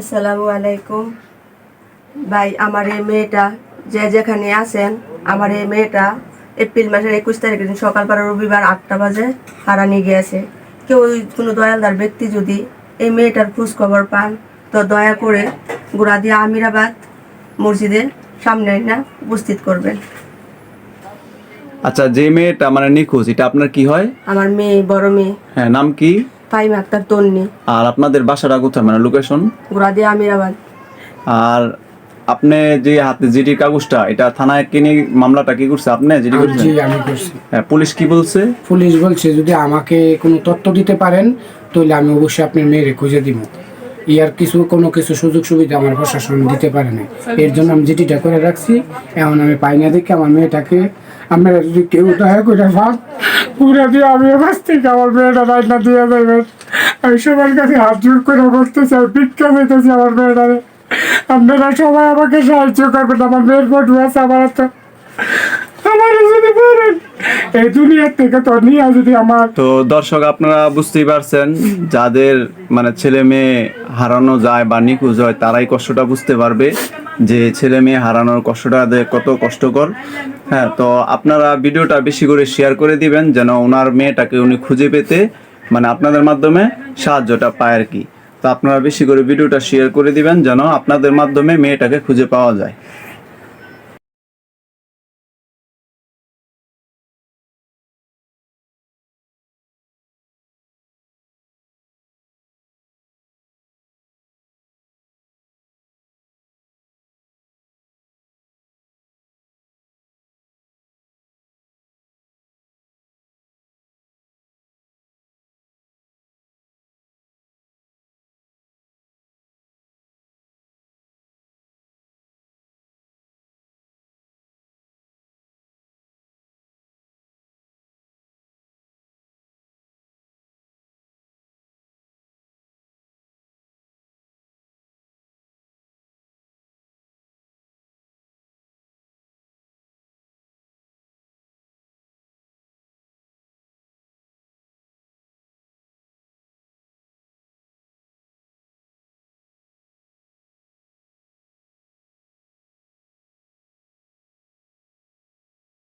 আসসালামু আলাইকুম। ভাই আমার এই মেয়েটা যে যেখানে আছেন আমার এই মেয়েটা এপ্রিল মাসের একুশ তারিখের দিন সকালবেলা রবিবার আটটা বাজে হারানি গিয়েছে। কেউ কোনো দয়ালদার ব্যক্তি যদি এই মেয়েটার খোঁজ খবর পান তো দয়া করে গুড়াদিয়া আমিরাবাদ মসজিদের সামনে না উপস্থিত করবেন। আচ্ছা যে মেয়েটা মানে নিখোঁজ এটা আপনার কি হয়? আমার মেয়ে বড় মেয়ে। হ্যাঁ নাম কি? ফাইম আক্তার তন্নি আর আপনাদের বাসাটা কোথায়? মানে লোকেশন গুড়াদিয়া আমিরাবাদ। আর আপনি যে হাতে জিডি কাগজটা এটা থানায় কিনে মামলাটা কি করছে আপনি? জিডি করছেন? জি আমি করছি। হ্যাঁ, পুলিশ কি বলছে? পুলিশ বলছে যদি আমাকে কোনো তথ্য দিতে পারেন তাহলে আমি অবশ্যই আপনার মেয়েরে খুঁজে দিব। ইয়ার কিছু কোনো কিছু সুযোগ সুবিধা আমার প্রশাসন দিতে পারে না এর জন্য আমি যেটিটা করে রাখছি। এমন আমি পাই না দেখে আমার মেয়েটাকে আপনারা যদি কেউ দয়া করে ভাব পুরো দিয়ে আমি কাছ আমার মেয়েটা রান্না দিয়ে দেবেন। আমি সবার কাছে হাত জোর করে বলতে চাই ভিক্ষা পেতেছি আমার মেয়েটারে। আপনারা সবাই আমাকে সাহায্য করবেন, আমার মেয়ের ফটো আছে আমার তো আমার এই দুনিয়ার থেকে তো নিয়ে যদি আমার তো দর্শক, আপনারা বুঝতেই পারছেন, যাদের মানে ছেলে মেয়ে হারানো যায় বা নিখোঁজ হয়, তারাই কষ্টটা বুঝতে পারবে যে ছেলে মেয়ে হারানোর কষ্টটা কত কষ্টকর। হ্যাঁ তো আপনারা ভিডিওটা বেশি করে শেয়ার করে দিবেন যেন ওনার মেয়েটাকে উনি খুঁজে পেতে মানে আপনাদের মাধ্যমে সাহায্যটা পায় আর কি। তো আপনারা বেশি করে ভিডিওটা শেয়ার করে দিবেন যেন আপনাদের মাধ্যমে মেয়েটাকে খুঁজে পাওয়া যায়।